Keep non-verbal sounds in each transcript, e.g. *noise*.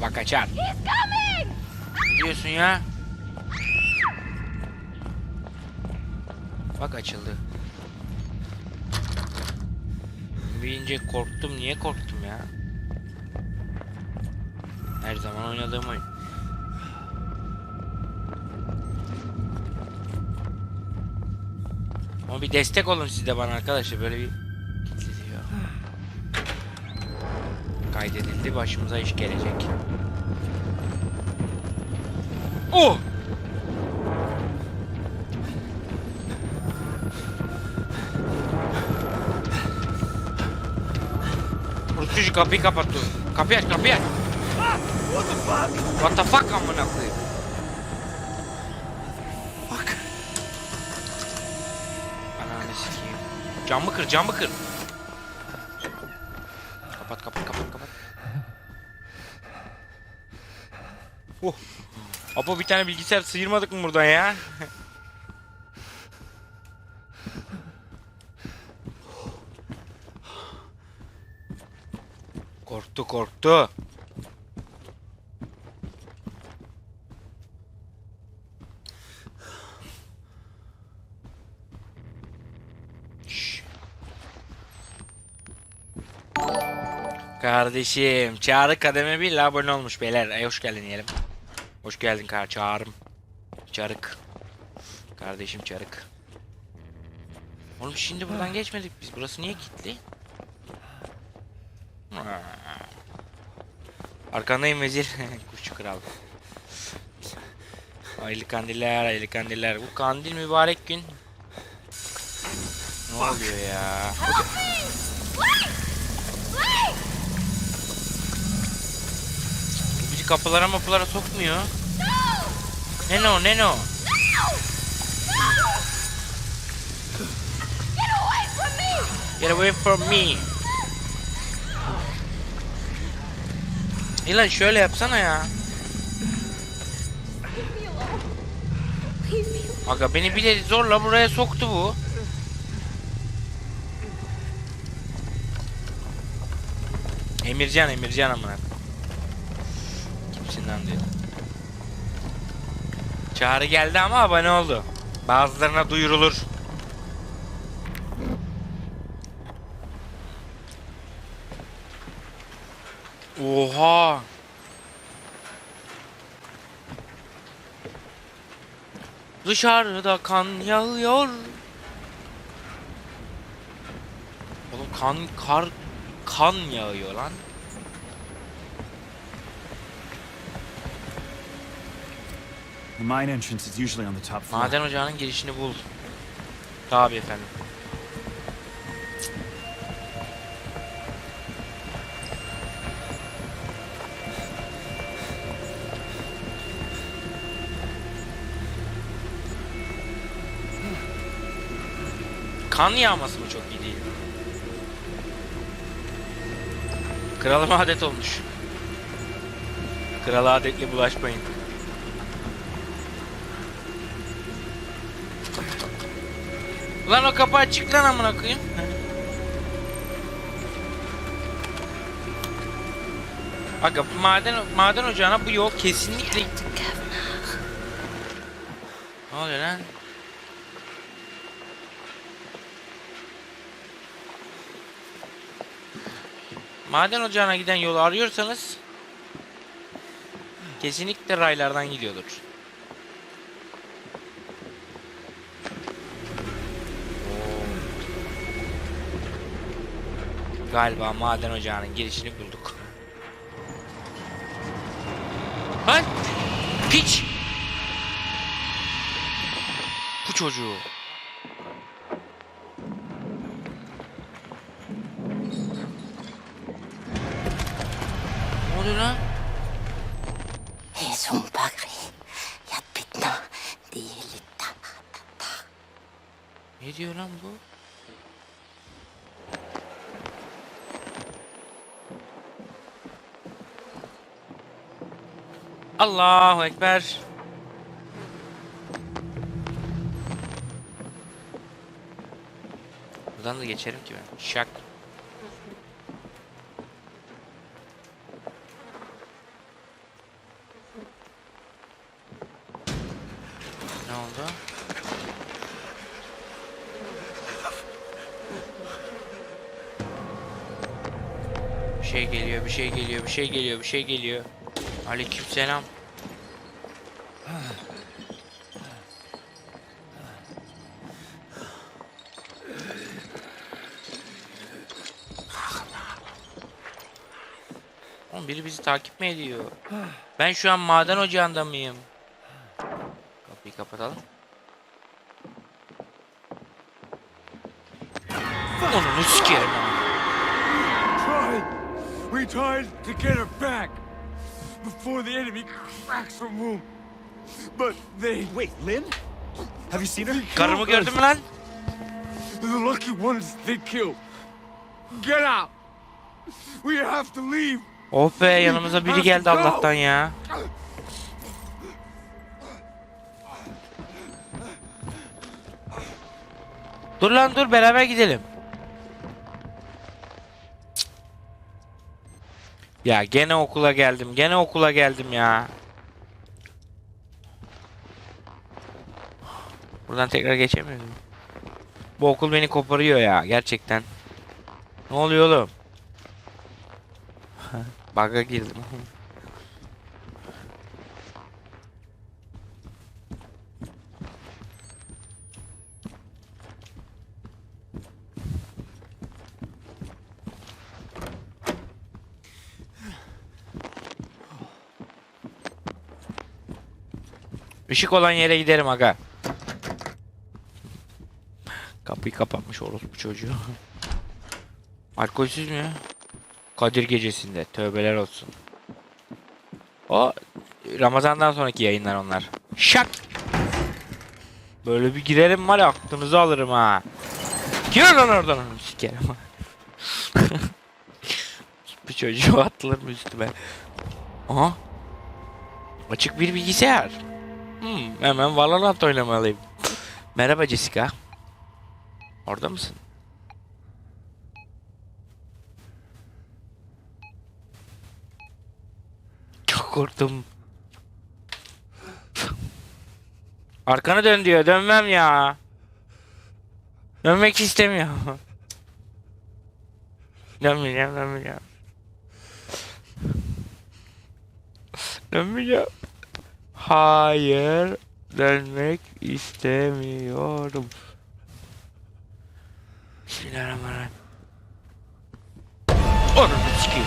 Baba kaçar. Ne diyorsun ya? Bak açıldı. Büyüyünce korktum. Niye korktum ya? Her zaman oynadığım oyun. Ama bir destek olun siz de bana arkadaşlar. Böyle bir Kaydedildi. Başımıza iş gelecek. Oh! Rusçucu kapıyı kapat dur. Kapıyı aç kapıyı aç. What the fuck? What the fuck amına koyayım. Fuck. Ananı sikeyim. Camı kır camı kır. Kapat kapat kapat kapat. Oh. Apo bir tane bilgisayar sıyırmadık mı buradan ya? *laughs* korktu korktu. Kardeşim Çağrı kademe 1 ile abone olmuş beyler. Ay hoş geldin diyelim. Hoş geldin kar Çağrım. Çarık. Kardeşim Çarık. Oğlum şimdi buradan geçmedik biz. Burası niye kilitli? Arkandayım vezir. *laughs* Kuşçu kral. Hayırlı kandiller, hayırlı kandiller. Bu kandil mübarek gün. Ne oluyor ya? Bizi kapılara mapılara sokmuyor. No! Ne no ne no? No! No! Get away from me! Get away from me. İlan şöyle yapsana ya. Aga beni bile zorla buraya soktu bu. Emircan Emircan amına. Kimsin lan diyor. Çağrı geldi ama abone oldu. Bazılarına duyurulur. Oha. Dışarıda kan yağıyor. Oğlum kan kar kan yağıyor lan. Maden ocağının girişini bul. Tabii efendim. Kan yağması mı çok iyi değil? Kralıma adet olmuş. Krala adetle bulaşmayın. Lan o kapı açık lan amına koyayım. Aga maden maden ocağına bu yol kesinlikle Ne oluyor lan? Maden ocağına giden yolu arıyorsanız kesinlikle raylardan gidiyordur. Galiba maden ocağının girişini bulduk. Lan! Piç! Bu çocuğu. Allahu Ekber. Buradan da geçerim ki ben. Şak. Ne oldu? Bir şey geliyor, bir şey geliyor, bir şey geliyor, bir şey geliyor. Aleykümselam. Oğlum biri bizi takip mi ediyor? Ben şu an maden ocağında mıyım? Kapıyı kapatalım. Onu sikerim. We tried to get her back before the enemy cracks her womb. But they Wait, Lynn? Have you seen her? Karımı gördün mü lan? the lucky ones they killed. Get out. We have to leave. Oh be yanımıza biri geldi Allah'tan ya. Dur lan dur beraber gidelim. Ya gene okula geldim. Gene okula geldim ya. Buradan tekrar geçemiyorum. Bu okul beni koparıyor ya gerçekten. Ne oluyor oğlum? *laughs* Bug'a girdim. Işık olan yere giderim aga. Kapıyı kapatmış orospu çocuğu. Alkolsüz mü? Kadir gecesinde. Tövbeler olsun. O Ramazan'dan sonraki yayınlar onlar. Şak! Böyle bir girerim var ya aklınızı alırım ha. Gir lan oradan onu sikerim. *laughs* bir çocuğu atılır mı üstüme? Aha. Açık bir bilgisayar. Hemen Valorant oynamalıyım. Merhaba Jessica. Orada mısın? Çok korktum. Arkanı dön diyor. Dönmem ya. Dönmek istemiyorum. Dönmeyeceğim, dönmeyeceğim. Dönmeyeceğim. Hayır. Dönmek istemiyorum. Bismillahirrahmanirrahim. Onu sikeyim.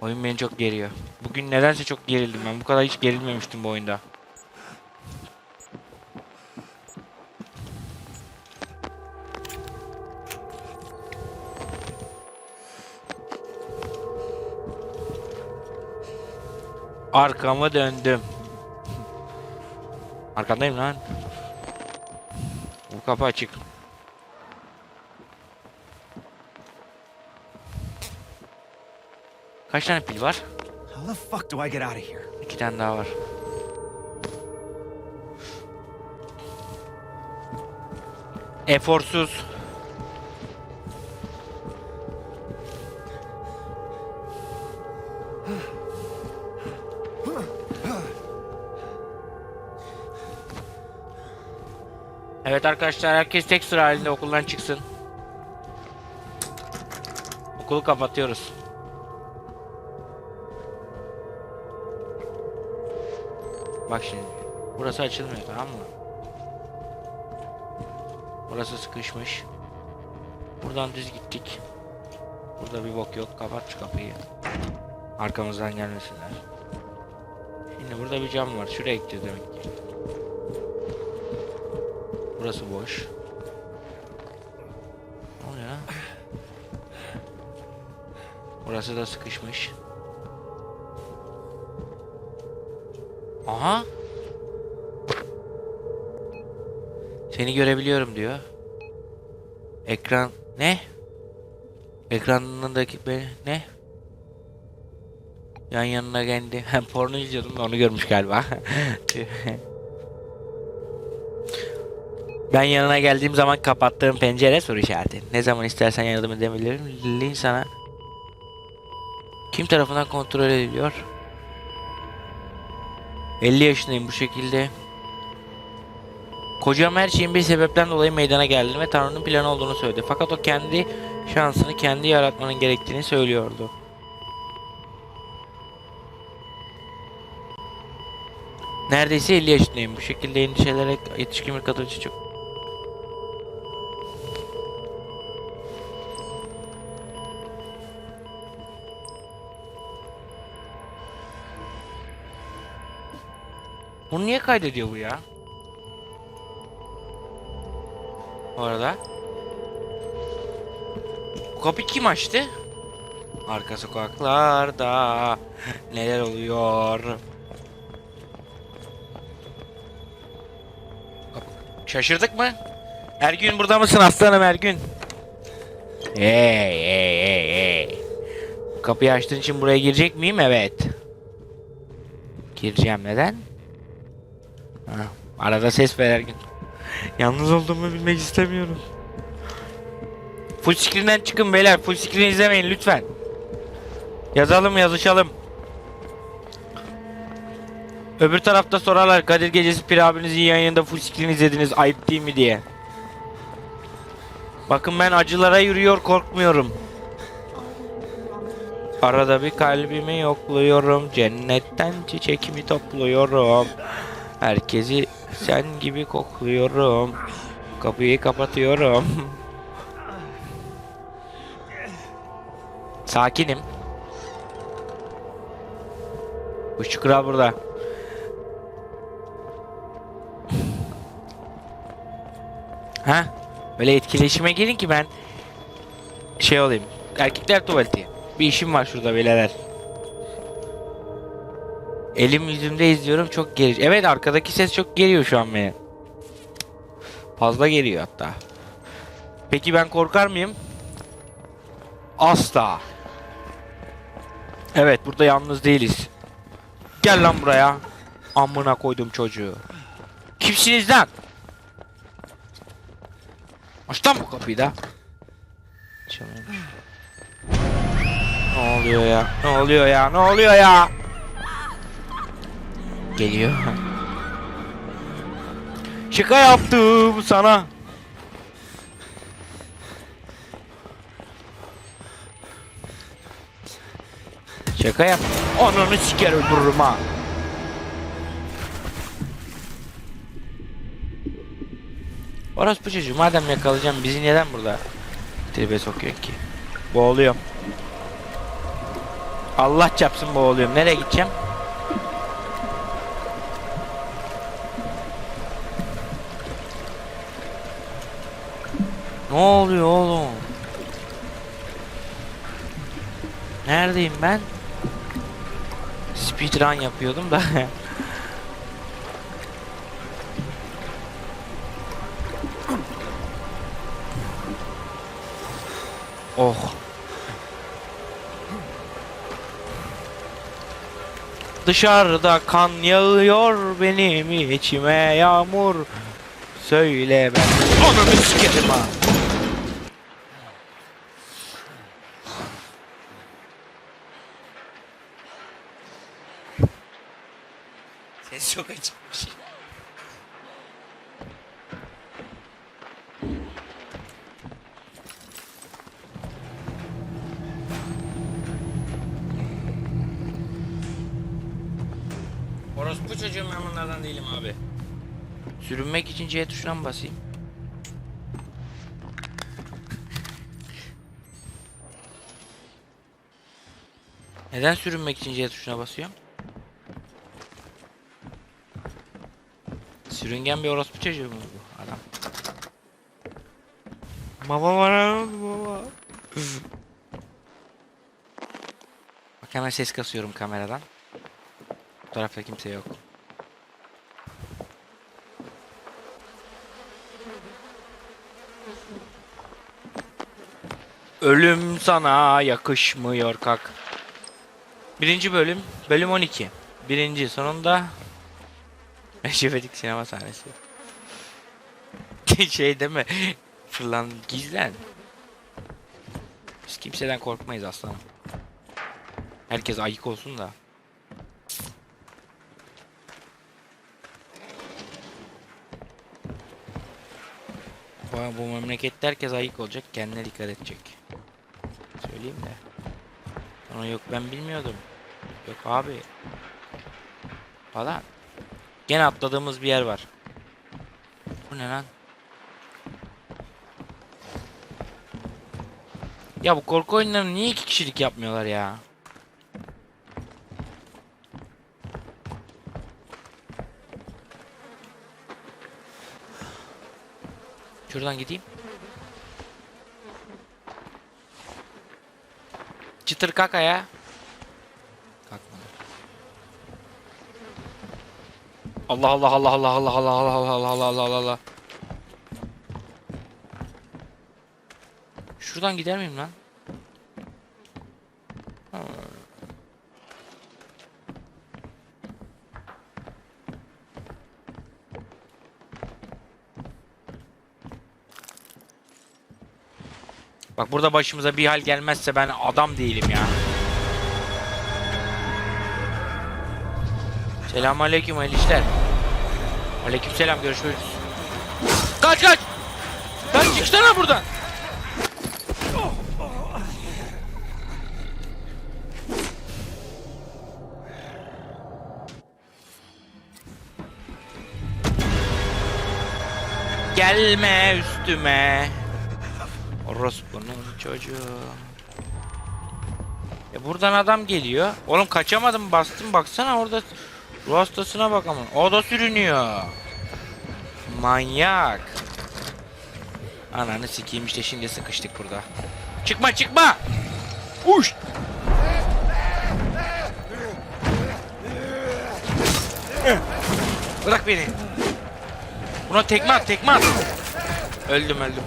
Oyun beni çok geriyor. Bugün nedense çok gerildim ben. Bu kadar hiç gerilmemiştim bu oyunda. Arkamı döndüm. Arkandayım lan. Bu kapı açık. Kaç tane pil var? How the fuck do I get out of here? İki tane daha var. Eforsuz. Evet arkadaşlar herkes tek sıra halinde okuldan çıksın. Okulu kapatıyoruz. Bak şimdi. Burası açılmıyor tamam mı? Burası sıkışmış. Buradan düz gittik. Burada bir bok yok. Kapat şu kapıyı. Arkamızdan gelmesinler. Şimdi burada bir cam var. Şuraya gideceğiz demek ki. Burası boş. Ne oluyor? Burası da sıkışmış. Aha. Seni görebiliyorum diyor. Ekran ne? Ekranındaki be ne? Yan yanına geldi. *laughs* Porno izliyordum da onu görmüş galiba. *laughs* ben yanına geldiğim zaman kapattığım pencere soru işareti. Ne zaman istersen yardım edebilirim. Link sana kim tarafından kontrol ediliyor? 50 yaşındayım bu şekilde. Kocam her şeyin bir sebepten dolayı meydana geldi ve Tanrı'nın planı olduğunu söyledi. Fakat o kendi şansını kendi yaratmanın gerektiğini söylüyordu. Neredeyse 50 yaşındayım. Bu şekilde endişelerek yetişkin bir kadın için Bunu niye kaydediyor bu ya? Bu arada. Bu kapıyı kim açtı? Arka sokaklarda *laughs* neler oluyor? Şaşırdık mı? Ergün burada mısın aslanım Ergün? Hey hey hey hey. Kapıyı açtığın için buraya girecek miyim? Evet. Gireceğim neden? Ha, arada ses ver Ergün. Yalnız olduğumu bilmek istemiyorum. Full screen'den çıkın beyler. Full screen izlemeyin lütfen. Yazalım yazışalım. Öbür tarafta sorarlar Kadir Gecesi Pir abinizin yayınında full screen izlediniz ayıp değil mi diye. Bakın ben acılara yürüyor korkmuyorum. Arada bir kalbimi yokluyorum. Cennetten çiçekimi topluyorum. Herkesi sen gibi kokluyorum. Kapıyı kapatıyorum. Sakinim. Kuşçu kral burada. Ha? Böyle etkileşime gelin ki ben şey olayım. Erkekler tuvaleti. Bir işim var şurada beyler. Elim yüzümde izliyorum çok geri. Evet arkadaki ses çok geliyor şu an beni. Fazla geliyor hatta. Peki ben korkar mıyım? Asla. Evet burada yalnız değiliz. Gel lan buraya. Amına koydum çocuğu. Kimsiniz lan? Aç lan bu kapıyı da. Ne oluyor ya? Ne oluyor ya? Ne oluyor ya? Geliyor. *laughs* Şaka yaptım sana. Şaka yap. Ananı siker öldürürüm ha. Orospu çocuğu madem yakalayacağım bizi neden burada tribe sokuyor ki? Boğuluyorum. Allah çapsın boğuluyorum. Nereye gideceğim? Oluyor oğlum? Neredeyim ben? Speedrun yapıyordum da. *laughs* oh. Dışarıda kan yağıyor benim içime yağmur. Söyle ben. Ananı sikerim ha. Ses çok açıkmış. Orospu çocuğum ben bunlardan değilim abi. Sürünmek için C tuşuna mı basayım? Neden sürünmek için C tuşuna basıyorum? Sürüngen bir orospu çocuğu mu bu adam? Baba bana ne oldu baba? Bak hemen ses kasıyorum kameradan. Bu tarafta kimse yok. Ölüm sana yakışmıyor kalk. Birinci bölüm, bölüm 12. Birinci sonunda Şöbedik sinema sahnesi. *laughs* şey deme. Fırlan gizlen. Biz kimseden korkmayız aslanım. Herkes ayık olsun da. Bu, bu memlekette herkes ayık olacak, kendine dikkat edecek. Söyleyeyim de. Ama yok ben bilmiyordum. Yok abi. Falan. Gene atladığımız bir yer var. Bu ne lan? Ya bu korku oyunlarını niye iki kişilik yapmıyorlar ya? Şuradan gideyim. Çıtır kaka ya. Allah Allah Allah Allah Allah Allah Allah Allah Allah Allah Allah Allah Allah. Şuradan gider miyim lan? Bak burada başımıza bir hal gelmezse ben adam değilim ya. Selamünaleyküm hayırlı işler. Aleykümselam görüşürüz. Kaç kaç! Kaç çıksana buradan! Gelme üstüme. Orospu'nun çocuğu. E buradan adam geliyor. Oğlum kaçamadım bastım baksana orada ruh hastasına bak ama. O da sürünüyor. Manyak. Ananı sikeyim işte şimdi sıkıştık burada. Çıkma çıkma. Uş. Bırak beni. Buna tekme at tekme at. Öldüm öldüm.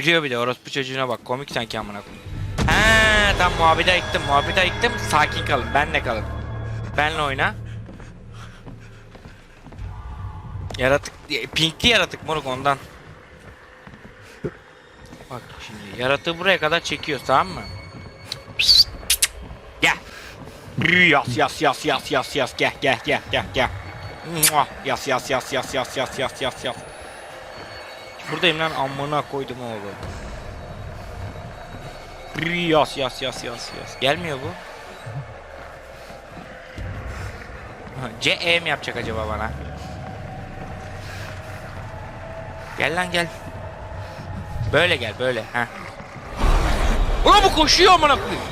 Gülüyor bir de orospu çocuğuna bak komik sanki amına koyayım. He tam muhabbeti ayıktım muhabbeti ayıktım sakin kalın benle kalın. Benle oyna. Yaratık pinkli yaratık moruk ondan. Bak şimdi yaratığı buraya kadar çekiyor tamam mı? Gel. Yas yas yas yas yas yas gel gel gel gel gel. Yas yas yas yas yas yas yas yas yas. Buradayım lan amına koydum oğlum. Yas yas yas yas yas. Gelmiyor bu. Ha, *laughs* C E mi yapacak acaba bana? Gel lan gel. Böyle gel böyle ha. Ulan bu koşuyor amına koyayım.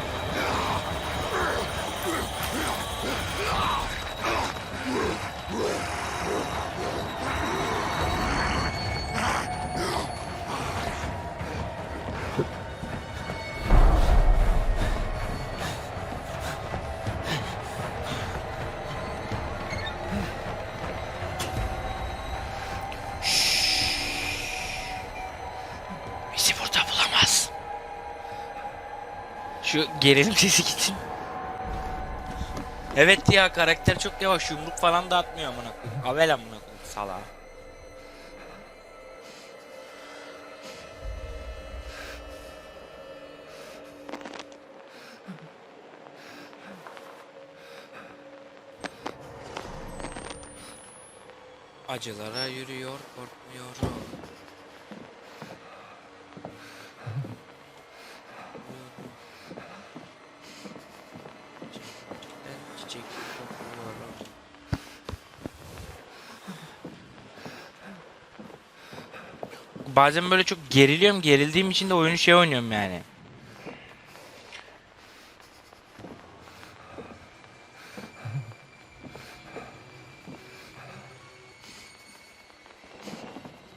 Gerilim sesi gitsin. Evet ya karakter çok yavaş yumruk falan da atmıyor amına koyayım. Avel amına koyayım sala. Acılara yürüyor korkmuyorum. Ben çiçek kokluyorum. Bazen böyle çok geriliyorum. Gerildiğim için de oyunu şey oynuyorum yani.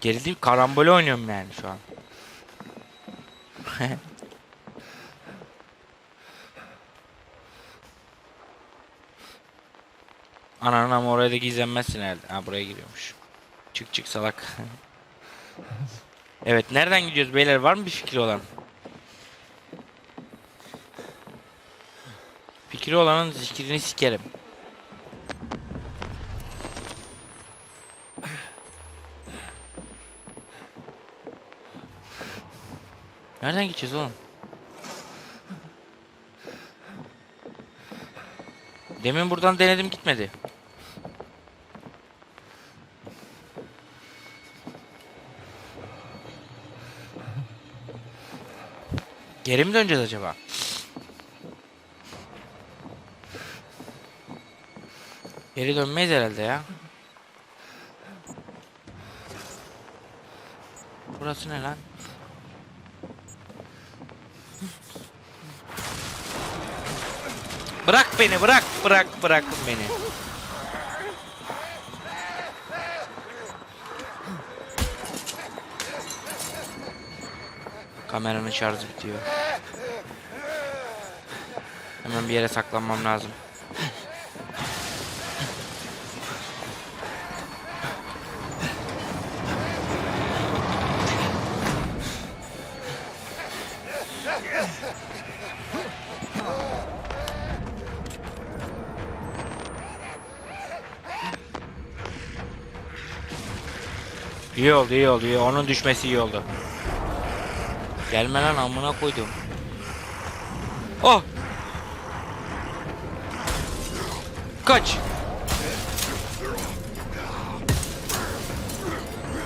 Gerildiğim karambole oynuyorum yani şu an. *laughs* Ananın ama oraya da gizlenmezsin herhalde. Ha buraya giriyormuş. Çık çık salak. *laughs* evet nereden gidiyoruz beyler var mı bir fikri olan? Fikri olanın zikrini sikerim. Nereden gideceğiz oğlum? Demin buradan denedim gitmedi. Geri mi döneceğiz acaba? Geri dönmeyiz herhalde ya. Burası ne lan? Bırak beni bırak bırak bırakın beni. Kameranın şarjı bitiyor. Hemen bir yere saklanmam lazım. İyi oldu iyi oldu iyi. Onun düşmesi iyi oldu. Gelme lan amına koydum. Oh! Kaç!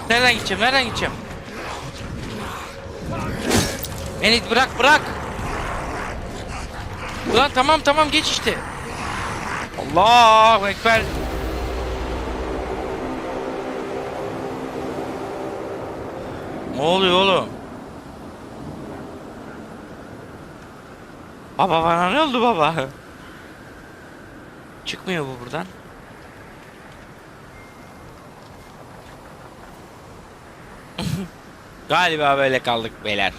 Nereden gideceğim? Nereden gideceğim? Beni bırak bırak. Ulan tamam tamam geç işte. Allahu ekber. Ne oluyor oğlum? Baba bana ne oldu baba? Çıkmıyor bu buradan. *laughs* Galiba böyle kaldık beyler.